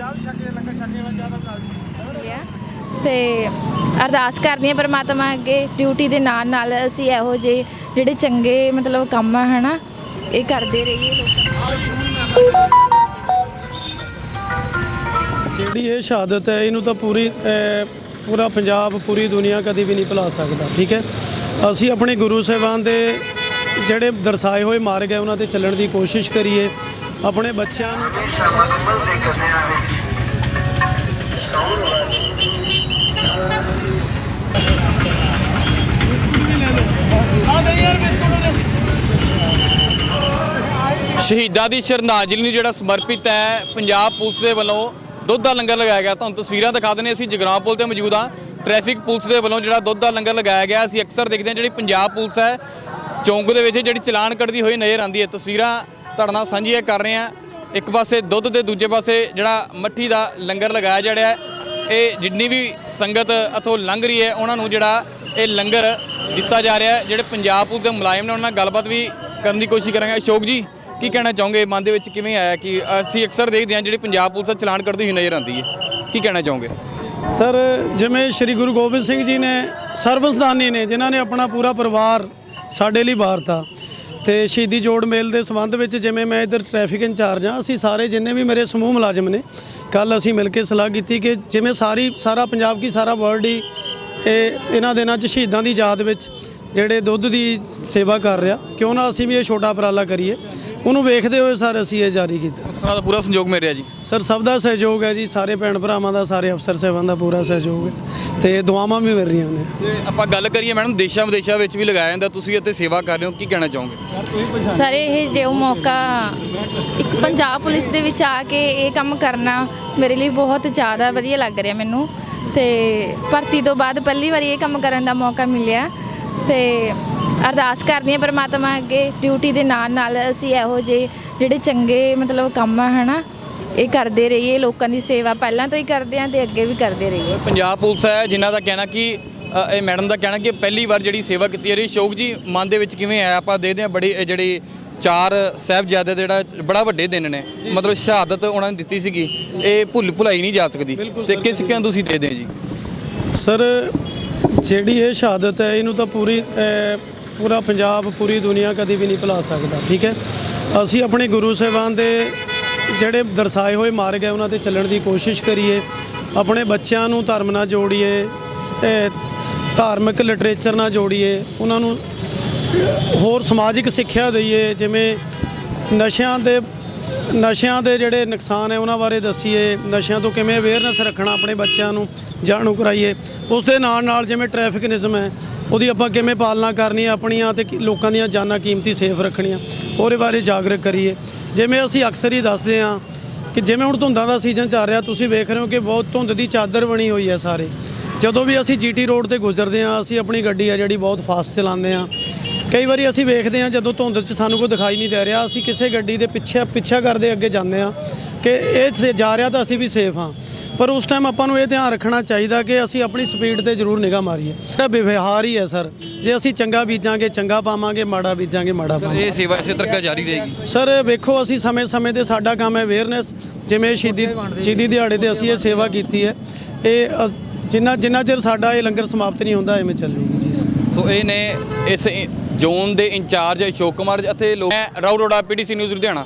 ਚਾਹ ਵੀ ਛਕੇ ਲੰਗਰ ਛਕੇ ਵਾਲਾ ਜ਼ਿਆਦਾ ਚੱਲਦੀ ਹੈ। ਤੇ ਅਰਦਾਸ ਕਰਦੀ ਹਾਂ ਪਰਮਾਤਮਾ ਅੱਗੇ ਡਿਊਟੀ ਦੇ ਨਾਲ ਨਾਲ ਅਸੀਂ ਇਹੋ ਜਿਹੇ ਜਿਹੜੇ ਚੰਗੇ ਮਤਲਬ ਕੰਮ ਆ ਹਨਾ ਇਹ ਕਰਦੇ ਰਹੀਏ ਲੋਕਾਂ ਜਿਹੜੀ ਇਹ ਸ਼ਹਾਦਤ ਹੈ ਇਹਨੂੰ ਤਾਂ ਪੂਰੀ ਪੂਰਾ ਪੰਜਾਬ ਪੂਰੀ ਦੁਨੀਆ ਕਦੀ ਵੀ ਨਹੀਂ ਭੁਲਾ ਸਕਦਾ ਠੀਕ ਹੈ? ਅਸੀਂ ਆਪਣੇ ਗੁਰੂ ਸਾਹਿਬਾਨ ਦੇ ਜਿਹੜੇ ਦਰਸਾਏ ਹੋਏ ਮਾਰਗ ਹੈ ਉਹਨਾਂ ਤੇ ਚੱਲਣ ਦੀ ਕੋਸ਼ਿਸ਼ ਕਰੀਏ। ਆਪਣੇ ਬੱਚਿਆਂ ਨੂੰ ਸ਼ਹੀਦਾਂ ਦੀ ਸ਼ਰਧਾਂਜਲੀ ਨੂੰ ਜਿਹੜਾ ਸਮਰਪਿਤ ਹੈ, ਪੰਜਾਬ ਪੁਲਿਸ ਦੇ ਵੱਲੋਂ ਦੁੱਧ ਦਾ ਲੰਗਰ ਲਗਾਇਆ ਗਿਆ। ਤੁਹਾਨੂੰ ਤਸਵੀਰਾਂ ਦਿਖਾ ਦਿੰਦੇ ਅਸੀਂ ਜਗਰਾਉਂ ਪੁਲ ਤੇ ਮੌਜੂਦ ਹਾਂ। ਟ੍ਰੈਫਿਕ ਪੁਲਿਸ ਦੇ ਵੱਲੋਂ ਜਿਹੜਾ ਦੁੱਧ ਦਾ ਲੰਗਰ ਲਗਾਇਆ ਗਿਆ। ਅਸੀਂ ਅਕਸਰ ਦੇਖਦੇ ਹਾਂ ਜਿਹੜੀ ਪੰਜਾਬ ਪੁਲਿਸ ਹੈ, ਚੌਂਕ ਦੇ ਵਿੱਚ ਜਿਹੜੀ ਚਲਾਨ ਕੱਢਦੀ ਹੋਈ ਨਜ਼ਰ ਆਉਂਦੀ ਹੈ। ਤਸਵੀਰਾਂ ਤੁਹਾਡੇ ਨਾਲ ਸਾਂਝੀਆਂ ਕਰ ਰਹੇ ਹਾਂ। ਇੱਕ ਪਾਸੇ ਦੁੱਧ ਦੇ ਦੂਜੇ ਪਾਸੇ ਜਿਹੜਾ ਮੱਠੀ ਦਾ ਲੰਗਰ ਲਗਾਇਆ ਜਿਹੜਾ ਹੈ। ਇਹ ਜਿੰਨੀ ਵੀ ਸੰਗਤ ਅਥੋਂ ਲੰਘ ਰਹੀ ਹੈ, ਉਹਨਾਂ ਨੂੰ ਜਿਹੜਾ ਇਹ ਲੰਗਰ ਦਿੱਤਾ ਜਾ ਰਿਹਾ ਹੈ। ਜਿਹੜੇ ਪੰਜਾਬ ਪੁਲਿਸ ਦੇ ਮੁਲਾਜ਼ਮ ਨੇ, ਉਹਨਾਂ ਨਾਲ ਗੱਲਬਾਤ ਵੀ ਕਰਨ ਦੀ ਕੋਸ਼ਿਸ਼ ਕਰਾਂਗੇ। ਅਸ਼ੋਕ ਜੀ, ਕੀ ਕਹਿਣਾ ਚਾਹੋਗੇ? ਮਨ ਦੇ ਵਿੱਚ ਕਿਵੇਂ ਆਇਆ ਕਿ ਅਸੀਂ ਅਕਸਰ ਦੇਖਦੇ ਹਾਂ, ਜਿਹੜੀ ਪੰਜਾਬ ਪੁਲਿਸ ਦਾ ਚਲਾਨ ਕਰਦੀ ਹੋਈ ਨਜ਼ਰ ਆਉਂਦੀ ਹੈ। ਕੀ ਕਹਿਣਾ ਚਾਹੋਗੇ? ਸਰ, ਜਿਵੇਂ ਸ੍ਰੀ ਗੁਰੂ ਗੋਬਿੰਦ ਸਿੰਘ ਜੀ ਨੇ ਸਰਬਸਦਾਨੀ ਨੇ, ਜਿਨ੍ਹਾਂ ਨੇ ਆਪਣਾ ਪੂਰਾ ਪਰਿਵਾਰ ਸਾਡੇ ਲਈ ਵਾਰਤਾ ਤੇ ਸ਼ਹੀਦੀ ਜੋੜ ਮੇਲ ਦੇ ਸੰਬੰਧ ਵਿੱਚ ਜਿਵੇਂ ਮੈਂ ਇਧਰ ਟ੍ਰੈਫਿਕ ਇੰਚਾਰਜ ਹਾਂ, ਅਸੀਂ ਸਾਰੇ ਜਿੰਨੇ ਵੀ ਮੇਰੇ ਸਮੂਹ ਮੁਲਾਜ਼ਮ ਨੇ ਕੱਲ ਅਸੀਂ ਮਿਲ ਕੇ ਸਲਾਹ ਕੀਤੀ ਕਿ ਜਿਵੇਂ ਸਾਰੀ, ਸਾਰਾ ਪੰਜਾਬ ਕੀ ਸਾਰਾ ਵਰਲਡ ਹੀ ਇਹ ਇਹਨਾਂ ਦਿਨਾਂ 'ਚ ਸ਼ਹੀਦਾਂ ਦੀ ਯਾਦ ਵਿੱਚ ਜਿਹੜੇ ਦੁੱਧ ਦੀ ਸੇਵਾ ਕਰ ਰਿਹਾ, ਕਿਉਂ ਨਾ ਅਸੀਂ ਵੀ ਇਹ ਛੋਟਾ ਉਪਰਾਲਾ ਕਰੀਏ। ਉਹਨੂੰ ਵੇਖਦੇ ਹੋਏ ਸਰ ਅਸੀਂ ਇਹ ਜਾਰੀ ਕੀਤਾ। ਅਫਸਰਾਂ ਦਾ ਪੂਰਾ ਸੰਯੋਗ ਮਿਲ ਰਿਹਾ ਜੀ? ਸਰ ਸਭ ਦਾ ਸਹਿਯੋਗ ਹੈ ਜੀ ਸਾਰੇ ਭੈਣ ਭਰਾਵਾਂ ਦਾ ਸਾਰੇ ਅਫਸਰ ਸਾਹਿਬਾਨ ਦਾ ਪੂਰਾ ਸਹਿਯੋਗ ਹੈ ਤੇ ਦੁਆਵਾਂ ਵੀ ਮਿਲ ਰਹੀਆਂ ਨੇ। ਤੇ ਆਪਾਂ ਗੱਲ ਕਰੀਏ ਮੈਡਮ ਦੇਸ਼ਾਂ ਵਿਦੇਸ਼ਾਂ ਵਿੱਚ ਵੀ ਲਗਾਇਆ ਜਾਂਦਾ ਤੁਸੀਂ ਇੱਥੇ ਸੇਵਾ ਕਰ ਰਹੇ ਹੋ ਕੀ ਕਹਿਣਾ ਚਾਹੋਗੇ? ਸਰ ਇਹ ਜੋ ਮੌਕਾ ਇੱਕ ਪੰਜਾਬ ਪੁਲਿਸ ਦੇ ਵਿੱਚ ਆ ਕੇ ਇਹ ਕੰਮ ਕਰਨਾ ਮੇਰੇ ਲਈ ਬਹੁਤ ਜ਼ਿਆਦਾ ਵਧੀਆ ਲੱਗ ਰਿਹਾ ਮੈਨੂੰ ਤੇ ਭਰਤੀ ਤੋਂ ਬਾਅਦ ਪਹਿਲੀ ਵਾਰੀ ਇਹ ਕੰਮ ਕਰਨ ਦਾ ਮੌਕਾ ਮਿਲਿਆ। ਤੇ ਅਰਦਾਸ ਕਰਦੀ ਹਾਂ ਪਰਮਾਤਮਾ ਅੱਗੇ ਡਿਊਟੀ ਦੇ ਨਾਲ ਨਾਲ ਅਸੀਂ ਇਹੋ ਜਿਹੇ ਜਿਹੜੇ ਚੰਗੇ ਮਤਲਬ ਕੰਮ ਆ ਹਨਾ ਇਹ ਕਰਦੇ ਰਹੀਏ ਲੋਕਾਂ ਦੀ ਸੇਵਾ ਪਹਿਲਾਂ ਤੋਂ ਹੀ ਕਰਦੇ ਹਾਂ ਤੇ ਅੱਗੇ ਵੀ ਕਰਦੇ ਰਹੀਏ। ਪੰਜਾਬ ਪੁਲਿਸ ਹੈ ਜਿਨ੍ਹਾਂ ਦਾ ਕਹਿਣਾ ਕਿ ਅ, ਇਹ ਮੈਡਮ ਦਾ ਕਹਿਣਾ ਕਿ ਪਹਿਲੀ ਵਾਰ ਜਿਹੜੀ ਸੇਵਾ ਕੀਤੀ ਜਾ ਰਹੀ ਸ਼ੌਕ ਜੀ ਮਨ ਦੇ ਵਿੱਚ ਕਿਵੇਂ ਆਇਆ? ਆਪਾਂ ਦੇਖਦੇ ਹਾਂ ਬੜੀ ਇਹ ਜਿਹੜੀ ਚਾਰ ਸਾਹਿਬਜ਼ਾਦੇ ਦਾ ਜਿਹੜਾ ਬੜਾ ਵੱਡੇ ਦਿਨ ਨੇ ਮਤਲਬ ਸ਼ਹਾਦਤ ਉਹਨਾਂ ਨੇ ਦਿੱਤੀ ਸੀਗੀ ਇਹ ਭੁੱਲ ਭੁਲਾਈ ਨਹੀਂ ਜਾ ਸਕਦੀ। ਤੇ ਕਿਸ ਕਿਆਂ ਤੁਸੀਂ ਹੋ ਜੀ? ਸਰ ਜਿਹੜੀ ਇਹ ਸ਼ਹਾਦਤ ਹੈ, ਇਹਨੂੰ ਤਾਂ ਪੂਰੀ ਪੂਰਾ ਪੰਜਾਬ, ਪੂਰੀ ਦੁਨੀਆ ਕਦੀ ਵੀ ਨਹੀਂ ਭੁਲਾ ਸਕਦਾ, ਠੀਕ ਹੈ? ਅਸੀਂ ਆਪਣੇ ਗੁਰੂ ਸਾਹਿਬਾਨ ਦੇ ਜਿਹੜੇ ਦਰਸਾਏ ਹੋਏ ਮਾਰਗ ਹੈ, ਉਹਨਾਂ ਤੇ ਚੱਲਣ ਦੀ ਕੋਸ਼ਿਸ਼ ਕਰੀਏ, ਆਪਣੇ ਬੱਚਿਆਂ ਨੂੰ ਧਰਮ ਨਾਲ ਜੋੜੀਏ ਧਾਰਮਿਕ ਲਿਟਰੇਚਰ ਨਾਲ ਜੋੜੀਏ, ਉਹਨਾਂ ਨੂੰ ਹੋਰ ਸਮਾਜਿਕ ਸਿੱਖਿਆ ਦਈਏ, ਜਿਵੇਂ ਨਸ਼ਿਆਂ ਦੇ ਨਸ਼ਿਆਂ ਦੇ ਜਿਹੜੇ ਨੁਕਸਾਨ ਹੈ, ਉਹਨਾਂ ਬਾਰੇ ਦੱਸੀਏ। ਨਸ਼ਿਆਂ ਤੋਂ ਕਿਵੇਂ ਅਵੇਅਰਨੈਸ ਰੱਖਣਾ ਆਪਣੇ ਬੱਚਿਆਂ ਨੂੰ, ਜਾਣੂ ਕਰਾਈਏ। ਉਸ ਦੇ ਨਾਲ ਨਾਲ ਜਿਵੇਂ ਟ੍ਰੈਫਿਕ ਨਿਯਮ ਹੈ, ਉਹਦੀ ਆਪਾਂ ਕਿਵੇਂ ਪਾਲਣਾ ਕਰਨੀ ਹੈ ਆਪਣੀਆਂ ਤੇ ਲੋਕਾਂ ਦੀਆਂ ਜਾਨਾਂ ਕੀਮਤੀ ਸੇਫ ਰੱਖਣੀਆਂ, ਉਹਦੇ ਬਾਰੇ ਜਾਗਰੂਕ ਕਰੀਏ। ਜਿਵੇਂ ਅਸੀਂ ਅਕਸਰ ਹੀ ਦੱਸਦੇ ਹਾਂ ਕਿ ਜਿਵੇਂ ਹੁਣ ਧੁੰਦਾਂ ਦਾ ਸੀਜ਼ਨ ਚੱਲ ਰਿਹਾ, ਤੁਸੀਂ ਵੇਖ ਰਹੇ ਹੋ ਕਿ ਬਹੁਤ ਧੁੰਦ ਦੀ ਚਾਦਰ ਬਣੀ ਹੋਈ ਹੈ ਸਾਰੇ। ਜਦੋਂ ਵੀ ਅਸੀਂ ਜੀਟੀ ਰੋਡ ਤੇ ਗੁਜ਼ਰਦੇ ਹਾਂ, ਅਸੀਂ ਆਪਣੀ ਗੱਡੀ ਆ ਜਿਹੜੀ ਬਹੁਤ ਫਾਸਟ ਚਲਾਉਂਦੇ ਹਾਂ। ਕਈ ਵਾਰੀ ਅਸੀਂ ਵੇਖਦੇ ਹਾਂ ਜਦੋਂ ਧੁੰਦ 'ਚ ਸਾਨੂੰ ਕੋਈ ਦਿਖਾਈ ਨਹੀਂ ਦੇ ਰਿਹਾ ਅਸੀਂ ਕਿਸੇ ਗੱਡੀ ਦੇ ਪਿੱਛੇ ਪਿੱਛਾ ਕਰਦੇ ਅੱਗੇ ਜਾਂਦੇ ਹਾਂ ਕਿ ਇਹ ਜਾ ਰਿਹਾ ਤਾਂ ਅਸੀਂ ਵੀ ਸੇਫ ਹਾਂ। ਪਰ ਉਸ ਟਾਈਮ ਆਪਾਂ ਨੂੰ ਇਹ ਧਿਆਨ ਰੱਖਣਾ ਚਾਹੀਦਾ ਕਿ ਅਸੀਂ ਆਪਣੀ ਸਪੀਡ ਤੇ ਜ਼ਰੂਰ ਨਿਗਾਹ ਮਾਰੀਏ। ਇਹ ਵਿਵਹਾਰ ਹੀ ਹੈ ਸਰ ਜੇ ਅਸੀਂ ਚੰਗਾ ਬੀਜਾਂਗੇ ਚੰਗਾ ਪਾਵਾਂਗੇ ਮਾੜਾ ਬੀਜਾਂਗੇ ਮਾੜਾ ਸਰ ਪਾਵਾਂਗੇ। ਇਹ ਸੇਵਾ ਇਸੇ ਤਰ੍ਹਾਂ ਜਾਰੀ ਰਹੇਗੀ। ਸਰ ਵੇਖੋ ਅਸੀਂ ਸਮੇਂ-ਸਮੇਂ ਤੇ ਸਾਡਾ ਕੰਮ ਹੈ ਅਵੇਅਰਨੈਸ ਜਿਵੇਂ ਸ਼ਹੀਦੀ ਸ਼ਹੀਦੀ ਦਿਹਾੜੇ ਤੇ ਅਸੀਂ ਇਹ ਸੇਵਾ ਕੀਤੀ ਹੈ। ਇਹ ਜਿੰਨਾ ਜਿੰਨਾ ਚਿਰ ਸਾਡਾ ਇਹ ਲੰਗਰ ਸਮਾਪਤ ਨਹੀਂ ਹੁੰਦਾ ਐਵੇਂ ਚੱਲੂਗੀ ਜੀ। ਸੋ ਇਹ ਨੇ ਇਸ ਜ਼ੋਨ ਦੇ ਇੰਚਾਰਜ ਅਸ਼ੋਕ ਕੁਮਾਰ ਅਤੇ ਲੋਕ ਮੈਂ ਰਾਉ ਰੋਡਾ ਪੀਡੀਸੀ ਨਿਊਜ਼ ਲੁਧਿਆਣਾ।